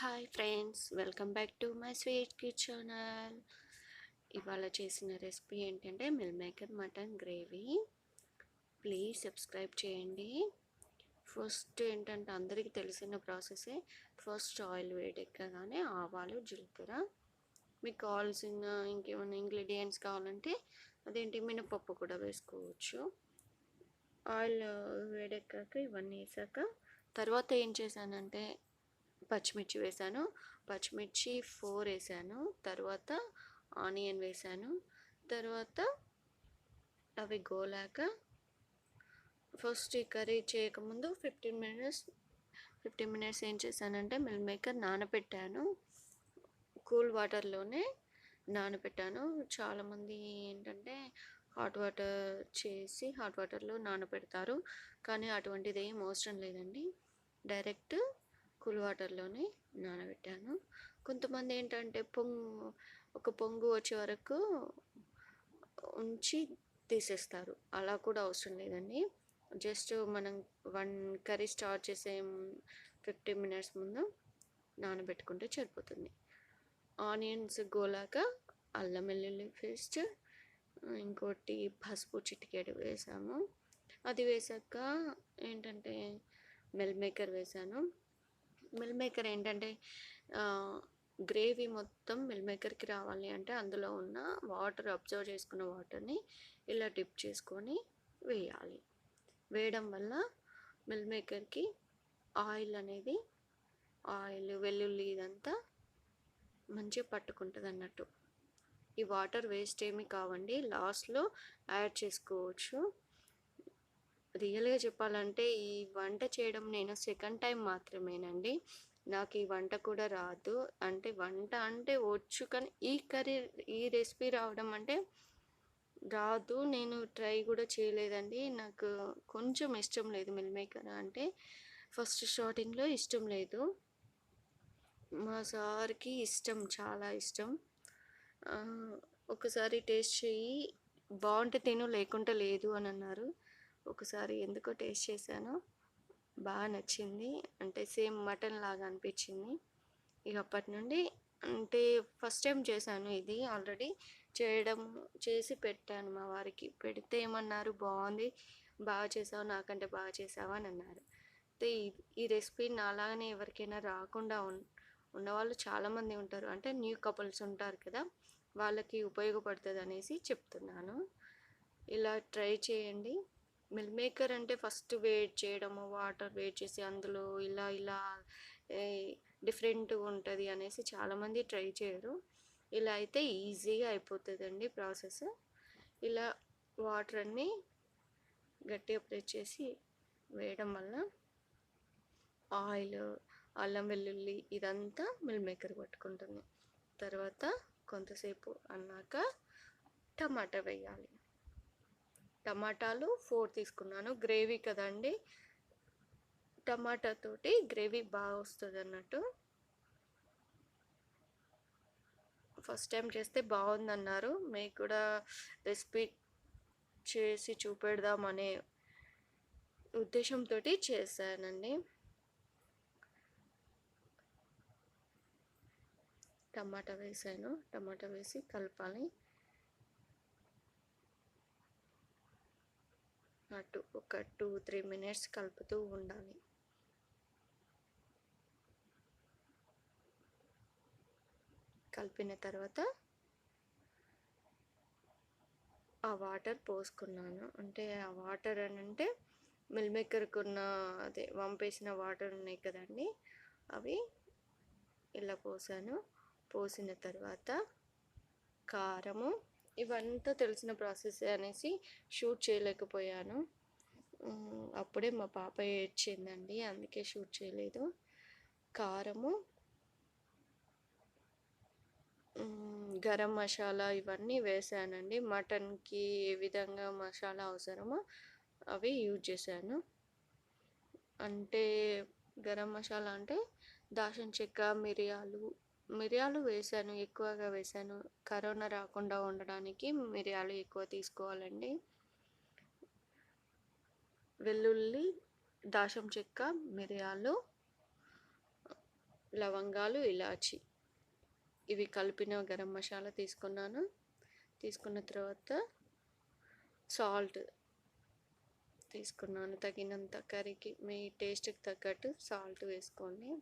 Hi friends welcome back to my sweet kid channel ఇవాళ చేసిన recipe ఏంటంటే meal maker mutton gravy please subscribe చేయండి. First ఏంటంటే అందరికీ తెలిసిన ప్రాసెసే ఫస్ట్ ఆయిల్ వేడెక్కగానే ఆవాలు జీలకర్ర. మీకు కావాల్సిన ఇంకేమైనా ఇంగ్రీడియంట్స్ కావాలంటే అదేంటి మినపప్పు కూడా వేసుకోవచ్చు. ఆయిల్ వేడెక్కాక ఇవన్నీ వేసాక తర్వాత ఏం చేశానంటే పచ్చిమిర్చి వేసాను. పచ్చిమిర్చి ఫోర్ వేసాను. తర్వాత ఆనియన్ వేసాను. తర్వాత అవి గోలాక ఫస్ట్ ఈ కర్రీ చేయకముందు ఫిఫ్టీన్ మినిట్స్ ఫిఫ్టీన్ మినిట్స్ ఏం చేశానంటే మిల్ మేకర్ నానబెట్టాను కూల్ వాటర్లోనే నానబెట్టాను చాలామంది ఏంటంటే హాట్ వాటర్ చేసి హాట్ వాటర్లో నానబెడతారు కానీ అటువంటిది ఏం అవసరం లేదండి. డైరెక్ట్ కూల్ వాటర్లోనే నానబెట్టాను. కొంతమంది ఏంటంటే పొంగు ఒక పొంగు వచ్చే వరకు ఉంచి తీసేస్తారు. అలా కూడా అవసరం లేదండి. జస్ట్ మనం వన్ కర్రీ స్టార్ట్ చేసే ఫిఫ్టీన్ మినిట్స్ ముందు నానబెట్టుకుంటే సరిపోతుంది. ఆనియన్స్ గోలాక అల్లం వెల్లుల్లి పేస్ట్ ఇంకోటి పసుపు చిటికెడు వేసాము. అది వేసాక ఏంటంటే మెల్ మేకర్ వేసాను. మిల్ మేకర్ ఏంటంటే గ్రేవీ మొత్తం మిల్ మేకర్కి రావాలి అంటే అందులో ఉన్న వాటర్ అబ్జర్వ్ చేసుకున్న వాటర్ని ఇలా డిప్ చేసుకొని వేయాలి. వేయడం వల్ల మిల్ మేకర్కి ఆయిల్ అనేది ఆయిల్ వెల్లుల్లి ఇదంతా మంచిగా పట్టుకుంటుంది అన్నట్టు ఈ వాటర్ వేస్ట్ ఏమి కావండి లాస్ట్లో యాడ్ చేసుకోవచ్చు. రియల్గా చెప్పాలంటే ఈ వంట చేయడం నేను సెకండ్ టైం మాత్రమేనండి. నాకు ఈ వంట కూడా రాదు. అంటే వంట అంటే వచ్చు కానీ ఈ కర్రీ ఈ రెసిపీ రావడం అంటే రాదు. నేను ట్రై కూడా చేయలేదండి. నాకు కొంచెం ఇష్టం లేదు మిల్ మేకర్ అంటే. ఫస్ట్ స్టార్టింగ్లో ఇష్టం లేదు. మా సార్కి ఇష్టం చాలా ఇష్టం. ఒకసారి టేస్ట్ చేయి. బాగుంటే తిను లేకుంటే లేదు అని అన్నారు. ఒకసారి ఎందుకో టేస్ట్ చేశాను బాగా నచ్చింది. అంటే సేమ్ మటన్ లాగా అనిపించింది. ఇక అప్పటి నుండి అంటే ఫస్ట్ టైం చేశాను ఇది ఆల్రెడీ. చేయడం చేసి పెట్టాను మా వారికి. పెడితే ఏమన్నారు? బాగుంది. బాగా చేసావు. నాకంటే బాగా చేసావా? అని అన్నారు. అయితే ఈ రెసిపీ నాలాగానే ఎవరికైనా రాకుండా ఉన్ ఉన్నవాళ్ళు చాలామంది ఉంటారు. అంటే న్యూ కపుల్స్ ఉంటారు కదా వాళ్ళకి ఉపయోగపడుతుంది అనేసి చెప్తున్నాను. ఇలా ట్రై చేయండి. మిల్ మేకర్ అంటే ఫస్ట్ వేట్ చేయడము వాటర్ వేట్ చేసి అందులో ఇలా ఇలా డిఫరెంట్ ఉంటుంది అనేసి చాలామంది ట్రై చేయరు. ఇలా అయితే ఈజీగా అయిపోతుందండి ప్రాసెస్. ఇలా వాటర్ అన్నీ గట్టిగా ప్రెస్ చేసి వేయడం వల్ల ఆయిల్ అల్లం వెల్లుల్లి ఇదంతా మిల్ మేకర్ పట్టుకుంటుంది. తర్వాత కొంతసేపు అన్నాక టమాటా వేయాలి. టమాటాలు ఫోర్ తీసుకున్నాను. గ్రేవీ కదండి. టమాటాతోటి గ్రేవీ బాగా వస్తుంది అన్నట్టు. ఫస్ట్ టైం చేస్తే బాగుందన్నారు. మీకు కూడా రెసిపీ చేసి చూపెడదామనే ఉద్దేశంతో చేశానండి. టమాటా వేసాను. టమాటా వేసి కలపాలి. పాటు ఒక టూ త్రీ మినిట్స్ కలుపుతూ ఉండాలి. కలిపిన తర్వాత ఆ వాటర్ పోసుకున్నాను. అంటే ఆ వాటర్ అని అంటే మిల్ మేకర్కి ఉన్న అదే వంపేసిన వాటర్ ఉన్నాయి కదండి అవి ఇలా పోసాను. పోసిన తర్వాత కారము ఇవంతా తెలిసిన ప్రాసెస్ అనేసి షూట్ చేయలేకపోయాను. అప్పుడే మా పాప ఏడ్చిందండి అందుకే షూట్ చేయలేదు. కారము గరం మసాలా ఇవన్నీ వేసానండి. మటన్కి ఏ విధంగా మసాలా అవసరమో అవి యూజ్ చేశాను. అంటే గరం మసాలా అంటే దాషన్ చెక్క మిరియాలు మిరియాలు వేసాను ఎక్కువగా వేసాను కరోనా రాకుండా ఉండడానికి మిరియాలు ఎక్కువ తీసుకోవాలండి. వెల్లుల్లి దాశం చెక్క మిరియాలు లవంగాలు ఇలాచి. ఇవి కలిపిన గరం మసాలా తీసుకున్నాను. తీసుకున్న తర్వాత సాల్ట్ తీసుకున్నాను. తగినంత కర్రీకి మీ టేస్ట్కి తగ్గట్టు సాల్ట్ వేసుకోండి.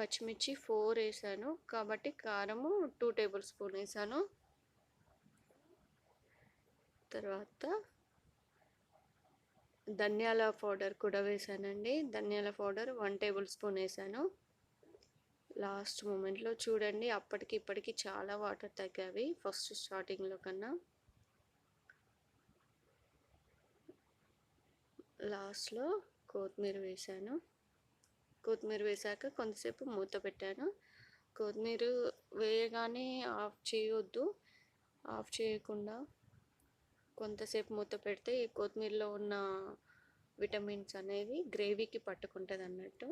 పచ్చిమిర్చి ఫోర్ వేసాను. కాబట్టి కారము టూ టేబుల్ స్పూన్ వేసాను. తర్వాత ధనియాల పౌడర్ కూడా వేసానండి. ధనియాల పౌడర్ వన్ టేబుల్ స్పూన్ వేసాను. లాస్ట్ మూమెంట్లో చూడండి అప్పటికి ఇప్పటికి చాలా వాటర్ తగ్గావి ఫస్ట్ స్టార్టింగ్లో కన్నా. లాస్ట్లో కొత్తిమీర వేసాను. కొత్తిమీర వేసాక కొంతసేపు మూత పెట్టాను. కొత్తిమీర వేయగానే ఆఫ్ చేయొద్దు. ఆఫ్ చేయకుండా కొంతసేపు మూత పెడితే ఈ కొత్తిమీరలో ఉన్న విటమిన్స్ అనేవి గ్రేవీకి పట్టుకుంటుంది అన్నట్టు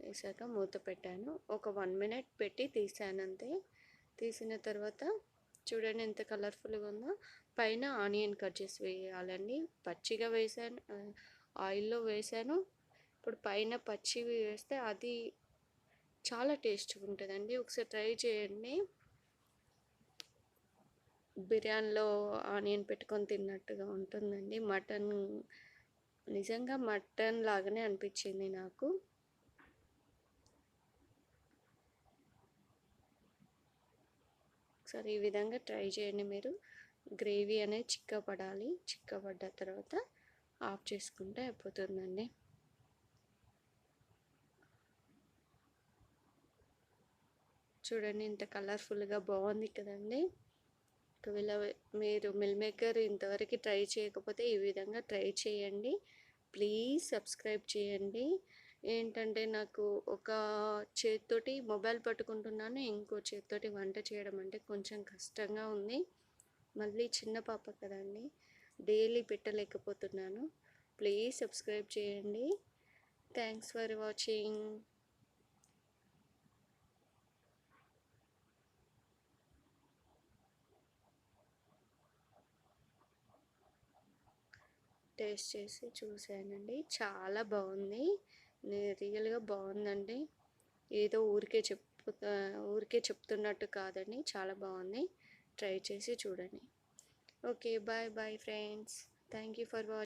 వేసాక మూత పెట్టాను. ఒక వన్ మినిట్ పెట్టి తీసాను అంతే తీసిన తర్వాత చూడండి ఎంత కలర్ఫుల్గా ఉందో. పైన ఆనియన్ కట్ చేసి వేయాలండి. పచ్చిగా వేసాను ఆయిల్లో వేసాను. ఇప్పుడు పైన పచ్చివి వేస్తే అది చాలా టేస్ట్గా ఉంటుందండి. ఒకసారి ట్రై చేయండి. బిర్యానీలో ఆనియన్ పెట్టుకొని తిన్నట్టుగా ఉంటుందండి. మటన్ నిజంగా మటన్ లాగానే అనిపించింది నాకు. ఒకసారి ఈ విధంగా ట్రై చేయండి మీరు. గ్రేవీ అనేది చిక్కపడాలి. చిక్కపడ్డ తర్వాత ఆఫ్ చేసుకుంటే అయిపోతుందండి. చూడండి ఇంత కలర్ఫుల్గా బాగుంది కదండి. ఒకవేళ మీరు మిల్ మేకర్ ఇంతవరకు ట్రై చేయకపోతే ఈ విధంగా ట్రై చేయండి. ప్లీజ్ సబ్స్క్రైబ్ చేయండి. ఏంటంటే నాకు ఒక చేతితోటి మొబైల్ పట్టుకుంటున్నాను ఇంకో చేతితోటి వంట చేయడం అంటే కొంచెం కష్టంగా ఉంది. మళ్ళీ చిన్న పాప కదండి డైలీ పెట్టలేకపోతున్నాను. ప్లీజ్ సబ్స్క్రైబ్ చేయండి. Thanks for watching. టేస్ట్ చేసి చూశానండి చాలా బాగుంది. రియల్గా బాగుందండి. ఏదో ఊరికే చెప్పు ఊరికే చెప్తున్నట్టు కాదండి. చాలా బాగుంది. ట్రై చేసి చూడండి. Okay bye bye friends. Thank you for watching